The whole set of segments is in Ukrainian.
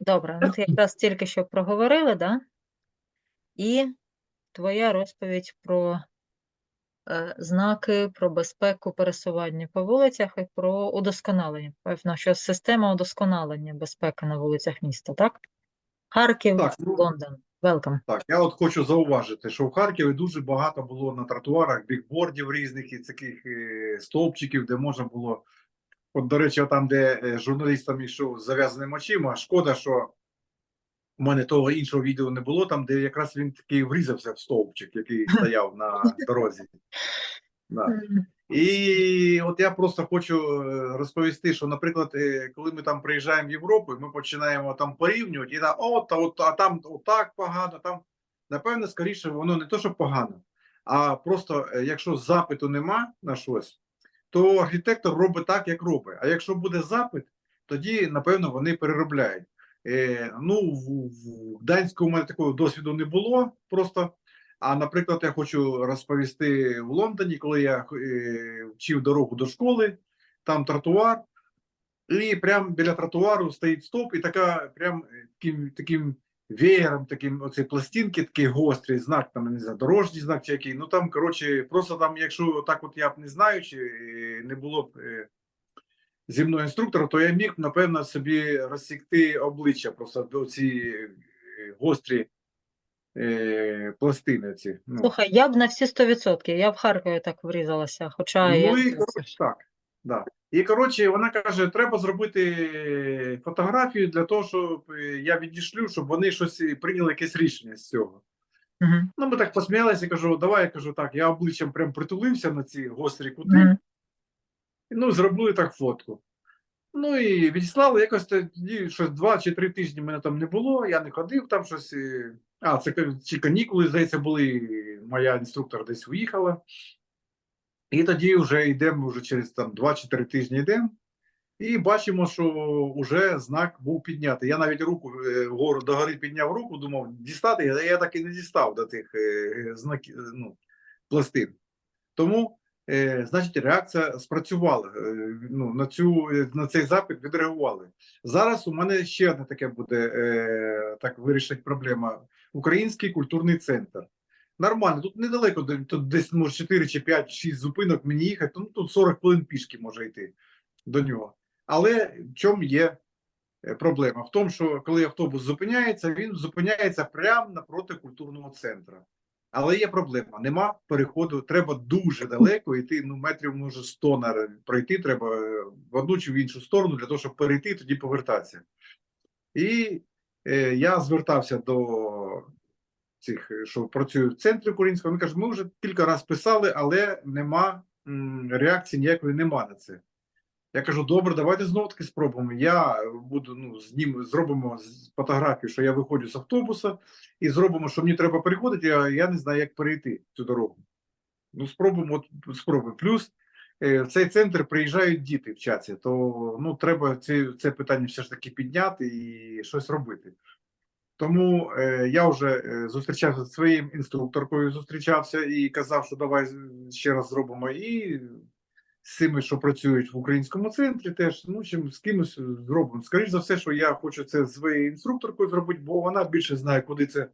Добре, ну, ти якраз тільки що проговорили, да? І твоя розповідь про е, знаки, про безпеку пересування по вулицях і про удосконалення. Певно, що система удосконалення безпеки на вулицях міста, так? Харків, Так, ну, Лондон. Welcome. Так, я от хочу зауважити, що в Харкові дуже багато було на тротуарах бікбордів різних і таких е, стовпчиків, де можна було. От, до речі, там, де е, журналіст там йшов з зав'язаними очима, шкода, що в мене того іншого відео не було, там, де якраз він такий врізався в стовпчик, який стояв на дорозі. Да. І от я просто хочу е, розповісти, що, наприклад, е, коли ми там приїжджаємо в Європу, ми починаємо там порівнювати, і та, о, та, от, а там отак погано, там, напевно, скоріше, воно не то, що погано, а просто е, якщо запиту нема на щось, то архітектор робить так, як робить. А якщо буде запит, тоді, напевно, вони переробляють. Е, ну, в, в Гданську у мене такого досвіду не було просто. А наприклад, я хочу розповісти в Лондоні, коли я е, вчив дорогу до школи, там тротуар, і прямо біля тротуару стоїть стоп, і така прям е, таким, таким веєром, таким оці пластинки, такий гострий знак, там не знаю, дорожній знак чи який. Ну там, коротше, просто там, якщо так от я б не знаю, чи е, не було б е, зі мною інструктора, то я міг, напевно, собі розсікти обличчя, просто оці е, гострі е, пластини. Ці. Ну. Слухай, я б на всі 100%, я в Харкові так врізалася, хоча я... Ну і коротше, так. Да. І коротше, вона каже: треба зробити фотографію для того, щоб е, я відійшлю, щоб вони щось прийняли якесь рішення з цього. Мгм, Ну, ми так посміялися, кажу, давай я кажу так, я обличчям прям притулився на ці гострі кути, мгм. ну, зробили так фотку. Ну і відіслали якось тоді щось два чи три тижні мене там не було, я не ходив там щось. А, це чи канікули, здається, були. Моя інструктор десь уїхала. І тоді вже йдемо вже через там 2-4 тижні йдемо. І бачимо, що вже знак був піднятий. Я навіть руку е, вгору догори підняв руку, думав дістати, я так і не дістав до тих е, знаків, ну, пластин. Тому, е, значить, реакція спрацювала. Е, ну, на, цю, е, на цей запит відреагували. Зараз у мене ще одне таке буде е, так вирішить проблема. Український культурний центр. Нормально, тут недалеко, тут десь може 4 чи 5, 6 зупинок мені їхати, ну тут 40 хвилин пішки може йти до нього. Але в чому є е, проблема? В тому, що коли автобус зупиняється, він зупиняється прямо напроти культурного центру. Але є проблема: нема переходу, треба дуже далеко йти. Ну, метрів може 100 на пройти. Треба е, в одну чи в іншу сторону для того, щоб перейти, тоді повертатися. І е, я звертався до цих, е, що працюють в центрі українського. Вони кажуть, ми вже кілька разів писали, але нема реакції ніякої нема на це. Я кажу, добре, давайте знову таки спробуємо. Я буду ну, з ним зробимо фотографію, що я виходжу з автобуса, і зробимо, що мені треба переходити. Я, я не знаю, як перейти цю дорогу. Ну, спробуємо, от спробуємо. Плюс е, в цей центр приїжджають діти вчаться, то ну, треба це, це питання все ж таки підняти і щось робити. Тому е, я вже е, зустрічався зі своїм інструкторкою, зустрічався і казав, що давай ще раз зробимо. І з цими, що працюють в українському центрі, теж ну чим з кимось зробимо. Скоріше за все, що я хочу це з своєю інструкторкою зробити, бо вона більше знає, куди це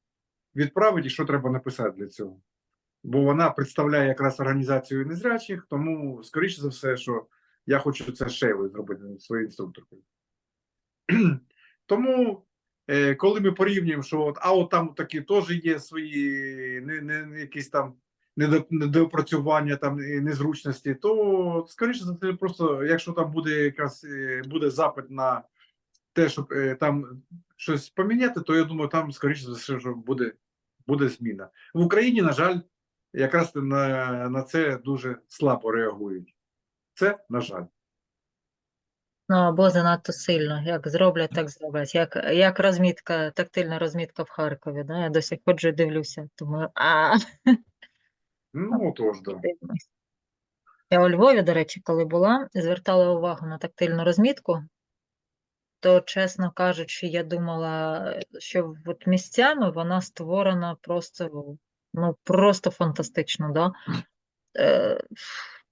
відправити і що треба написати для цього. Бо вона представляє якраз організацію незрячих, тому скоріше за все, що я хочу це з Шейлою зробити своєю інструкторкою. Тому, коли ми порівнюємо, що от, а от там такі теж є свої не, не, якісь там недо- недоопрацювання, там незручності, то скоріше за все, просто якщо там буде якраз е, буде запит на те, щоб е, там щось поміняти, то я думаю, там скоріше за все, що буде, буде зміна. В Україні, на жаль, якраз на, на це дуже слабо реагують. Це на жаль. Ну, або занадто сильно. Як зроблять, так зроблять. Як, як розмітка, тактильна розмітка в Харкові, да? Я досі ходжу і дивлюся. Думаю, а Ну, тож, да. Я у Львові, до речі, коли була, звертала увагу на тактильну розмітку, то, чесно кажучи, я думала, що от місцями вона створена просто, ну, просто фантастично, да? Е,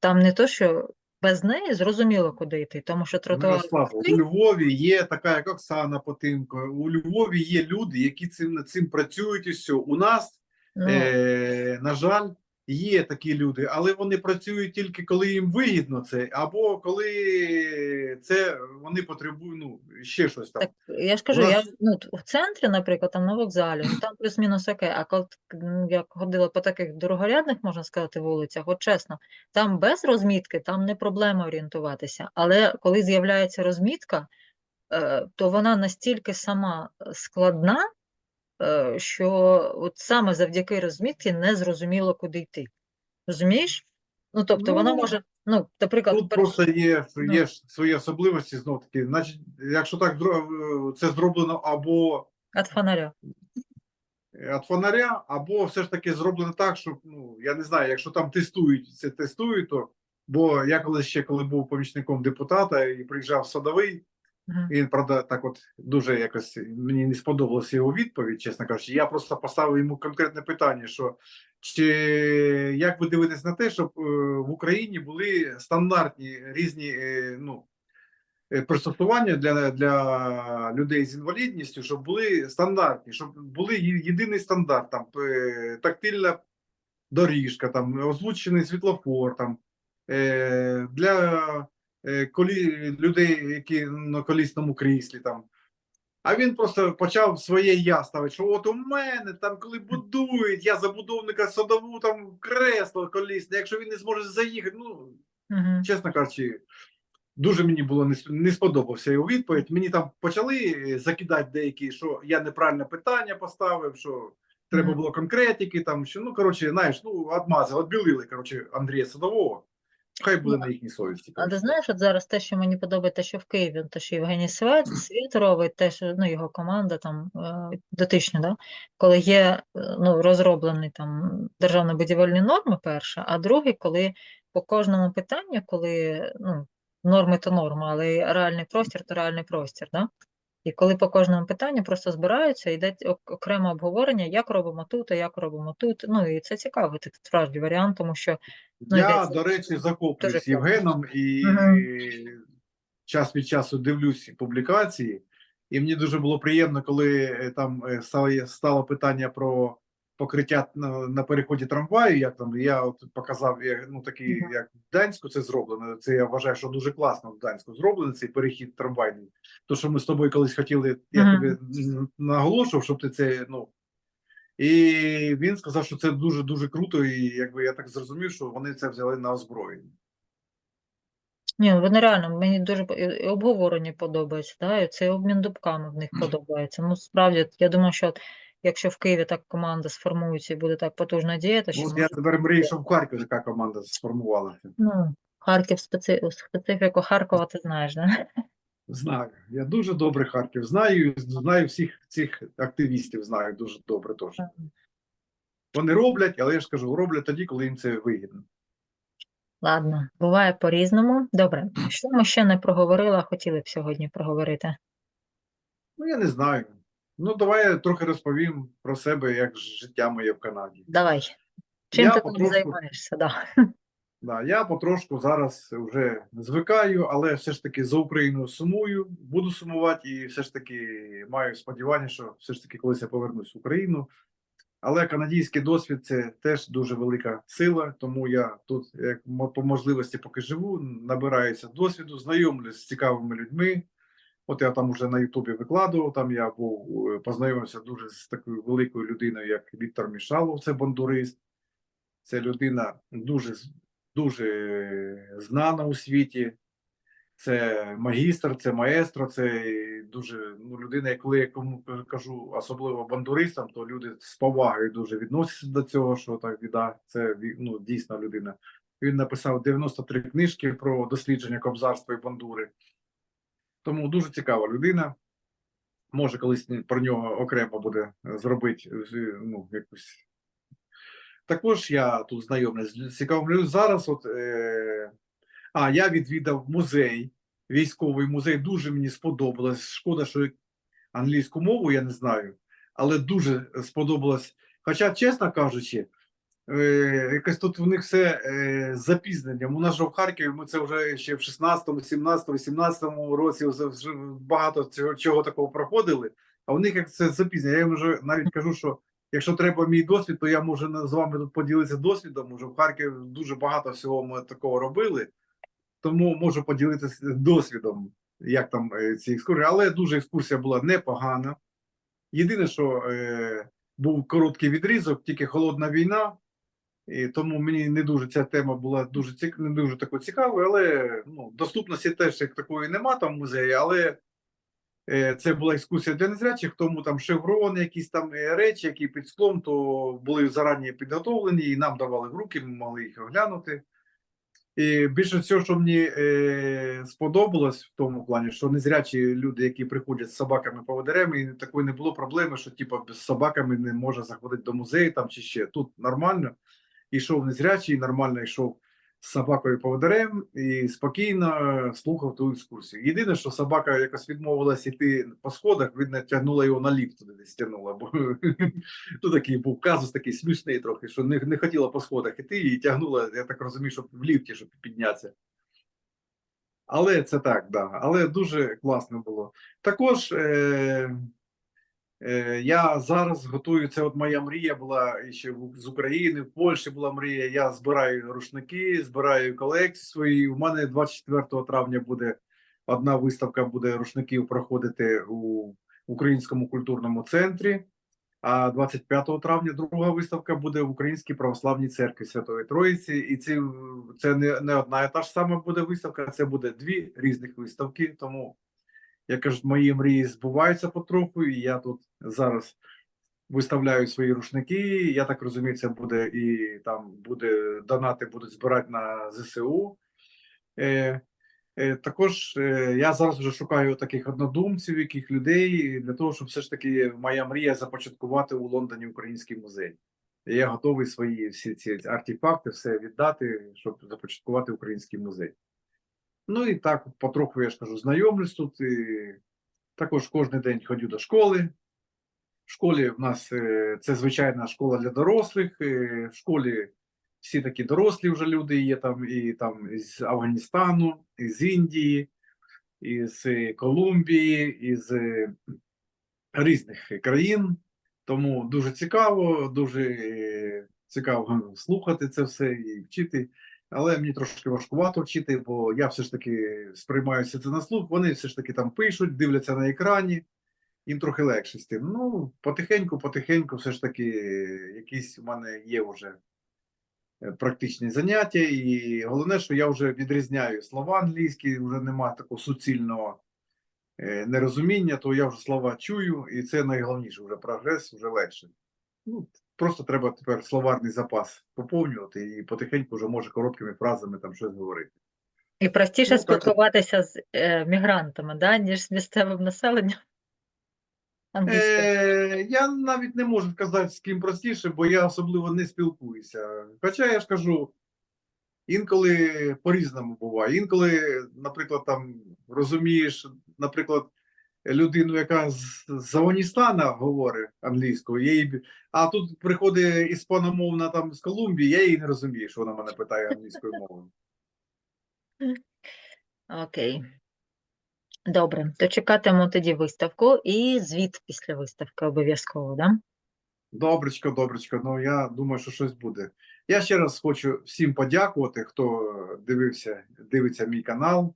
Там не то, що без неї зрозуміло, куди йти, тому що тротуар Мирослав, у Львові є така, як Оксана Потимко. У Львові є люди, які цим над цим працюють і все. У нас, ну, е, на жаль, є такі люди, але вони працюють тільки коли їм вигідно це, або коли це вони потребують ну, ще щось там. Так, я ж кажу, нас- я ну, в центрі, наприклад, там на вокзалі, ну, там плюс-мінус окей, а коли ну, я ходила по таких дорогорядних, можна сказати, вулицях, от чесно, там без розмітки, там не проблема орієнтуватися. Але коли з'являється розмітка, е, то вона настільки сама складна, що от саме завдяки розмітці не зрозуміло, куди йти. Розумієш? Ну, тобто вона Ну, може, ну, наприклад, Тут просто є, Ну. є свої особливості знов таки. Значить, якщо так це зроблено або від фонаря. від фонаря, або все ж таки зроблено так, щоб ну я не знаю, якщо там тестують, це тестують, то бо я коли ще коли був помічником депутата і приїжджав садовий, Мгм. він правда так, от дуже якось мені не сподобалася його відповідь, чесно кажучи. Я просто поставив йому конкретне питання: що чи як ви дивитесь на те, щоб е, в Україні були стандартні різні е, ну, е, пристосування для, для людей з інвалідністю, щоб були стандартні, щоб були єдиний стандарт, там тактильна доріжка, там озвучений світлофор, там для людей, які на колісному кріслі там. А він просто почав своє я ставити, що от у мене там, коли будують, я забудовника садову там кресло колісне, якщо він не зможе заїхати, ну Мгм. чесно кажучи, дуже мені було не, не сподобався його відповідь. Мені там почали е, закидати деякі, що я неправильне питання поставив, що треба було конкретики, там що ну коротше, знаєш, ну отмазали, відбілили коротше Андрія Садового. Хай буде на їхній совісті. А ти знаєш, от зараз те, що мені подобається, що в Києві, те, що Євгеній Свет, Світ робить, те, що ну, його команда там е, дотична, да? коли є е, ну, розроблені там державно-будівельні норми, перше, а друге, коли по кожному питанню, коли ну, норми то норма, але реальний простір то реальний простір. Да? І коли по кожному питанню просто збираються, йде ок- окреме обговорення, як робимо тут, а як робимо тут. Ну і це цікавий це справді варіант, тому що ну, Я, йдеться до речі, захоплююсь Євгеном і Мгм. час від часу дивлюсь публікації, і мені дуже було приємно, коли е, там е, стало, стало питання про покриття на, переході трамваю. Як там я от показав, я, ну такий, Мгм. як в Гданську це зроблено. Це я вважаю, що дуже класно в Гданську зроблено цей перехід трамвайний. То, що ми з тобою колись хотіли, я Мгм. тобі наголошував, щоб ти це ну. І він сказав, що це дуже дуже круто, і якби я так зрозумів, що вони це взяли на озброєння. Ні, ну, вони реально, мені дуже і обговорення подобається, да, і цей обмін думками в них подобається. Ну, справді, я думаю, що якщо в Києві так команда сформується і буде так потужно діяти, що Ну, я тепер мрію, щоб в Харкові така команда сформувалася. ну, Харків специ... специфіку Харкова ти знаєш, да? Знаю. Я дуже добре Харків знаю. Знаю всіх цих активістів, знаю дуже добре теж. Вони роблять, але я ж кажу, роблять тоді, коли їм це вигідно. Ладно, буває по-різному. Добре, що ми ще не проговорили, а хотіли б сьогодні проговорити? Ну, я не знаю. Ну, давай я трохи розповім про себе, як життя моє в Канаді. Давай. Чим Я ти там потрошку- займаєшся? Да. Да, я потрошку зараз вже звикаю, але все ж таки за Україну сумую, буду сумувати і все ж таки маю сподівання, що все ж таки колись я повернусь в Україну. Але канадійський досвід це теж дуже велика сила, тому я тут як по можливості поки живу, набираюся досвіду, знайомлюсь з цікавими людьми. От я там уже на Ютубі викладував, там я був е, познайомився дуже з такою великою людиною, як Віктор Мішалов, це бандурист. Це людина дуже дуже знана у світі. Це магістр, це маестро, це дуже ну, людина, я коли я кому кажу, особливо бандуристам, то люди з повагою дуже відносяться до цього, що так віда, це ну, дійсна людина. Він написав 93 книжки про дослідження кобзарства і бандури. Тому дуже цікава людина. Може, колись про нього окремо буде зробити ну, якусь. Також я тут знайомий з цікавим людьми. Зараз, от, е... а я відвідав музей, військовий музей. Дуже мені сподобалось. Шкода, що англійську мову я не знаю, але дуже сподобалось. Хоча, чесно кажучи, Е, якось тут у них все е, запізненням. У нас же в Харкові ми це вже ще в 16-му, 17-му, 18-му році вже багато цього чого такого проходили. А у них як це запізнення. Я їм вже навіть кажу, що якщо треба мій досвід, то я можу з вами тут поділитися досвідом. Уже в Харкові дуже багато всього ми такого робили, тому можу поділитися досвідом, як там е, ці екскурсії. Але дуже екскурсія була непогана. Єдине, що е, був короткий відрізок, тільки холодна війна. І тому мені не дуже ця тема була дуже цік... не дуже такою цікавою, але ну, доступності теж як такої нема там в музеї, але е, це була екскурсія для незрячих, тому там шеврони, якісь там е, речі, які під склом, то були зарані підготовлені, і нам давали в руки, ми могли їх оглянути. І більше всього, що мені е, сподобалось в тому плані, що незрячі люди, які приходять з собаками поводирями, і такої не було проблеми, що типу, з собаками не може заходити до музею там чи ще. Тут нормально. Ішов незрячий, нормально йшов з собакою поводирем і спокійно слухав ту екскурсію. Єдине, що собака якось відмовилась йти по сходах, видно, тягнула його на ліфт туди десь тягнула. Бо ну, такий був казус такий смішний трохи, що не, не хотіла по сходах іти і тягнула, я так розумію, щоб в ліфті, щоб піднятися. Але це так, да. Але дуже класно було. Також е, я зараз готую, це от моя мрія була ще з України, в Польщі була мрія. Я збираю рушники, збираю колекції свої. У мене 24 травня буде одна виставка буде рушників проходити у Українському культурному центрі. А 25 травня друга виставка буде в Українській православній церкві Святої Троїці. І ці, це не, не одна і та ж сама буде виставка, це буде дві різних виставки. Тому, як кажуть, мої мрії збуваються потроху, і я тут зараз виставляю свої рушники. Я так розумію, це буде і там буде донати будуть збирати на ЗСУ. Е, Е, Також е, я зараз вже шукаю таких однодумців, яких людей для того, щоб все ж таки моя мрія започаткувати у Лондоні український музей. Я готовий свої всі ці артефакти, все віддати, щоб започаткувати український музей. Ну і так, потроху я ж кажу, знайомлюсь тут. І також кожен день ходю до школи. В школі в нас е, це звичайна школа для дорослих. е, В школі всі такі дорослі вже люди є там, і там із Афганістану, із Індії, із Колумбії, із е, різних країн. Тому дуже цікаво, дуже цікаво слухати це все і вчити. Але мені трошки важкувато вчити, бо я все ж таки сприймаю все це на слух. Вони все ж таки там пишуть, дивляться на екрані, їм трохи легше з тим. Ну, потихеньку, потихеньку, все ж таки, якісь у мене є вже е, практичні заняття, і головне, що я вже відрізняю слова англійські, вже немає такого суцільного е, нерозуміння, то я вже слова чую, і це найголовніше, вже прогрес, вже легше. Ну, просто треба тепер словарний запас поповнювати і потихеньку вже може короткими фразами там щось говорити. І простіше Ну, так спілкуватися з е, мігрантами, да, ніж з місцевим населенням. Е, я навіть не можу сказати, з ким простіше, бо я особливо не спілкуюся. Хоча я ж кажу, інколи по-різному буває. Інколи, наприклад, там розумієш, наприклад, людину, яка з, з Афганістана говорить англійською, я їй, а тут приходить іспаномовна там з Колумбії, я її не розумію, що вона мене питає англійською мовою. Окей. Добре, то чекатиму тоді виставку і звіт після виставки обов'язково, да? Добречко, добречко. Ну я думаю, що щось буде. Я ще раз хочу всім подякувати, хто дивився, дивиться мій канал.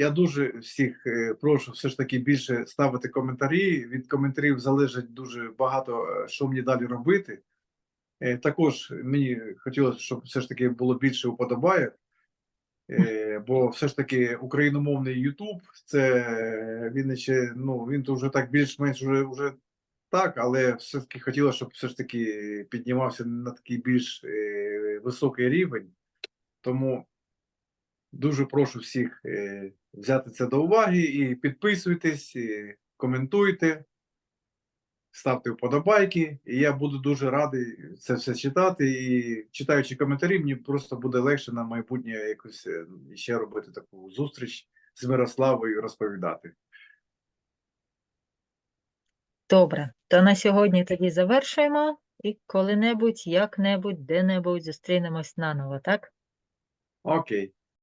Я дуже всіх е, прошу все ж таки більше ставити коментарі. Від коментарів залежить дуже багато, е, що мені далі робити. Е, Також мені хотілося, щоб все ж таки було більше уподобає. Бо все ж таки україномовний YouTube, це він ще ну він то вже так більш-менш вже, вже так, але все ж таки хотілося, щоб все ж таки піднімався на такий більш високий рівень. Тому дуже прошу всіх е, взяти це до уваги і підписуйтесь, і коментуйте, ставте вподобайки. І я буду дуже радий це все читати. І читаючи коментарі, мені просто буде легше на майбутнє якось е, ще робити таку зустріч з Мирославою і розповідати. Добре, то на сьогодні тоді завершуємо. І коли-небудь, як-небудь, де-небудь зустрінемось наново, так? Окей.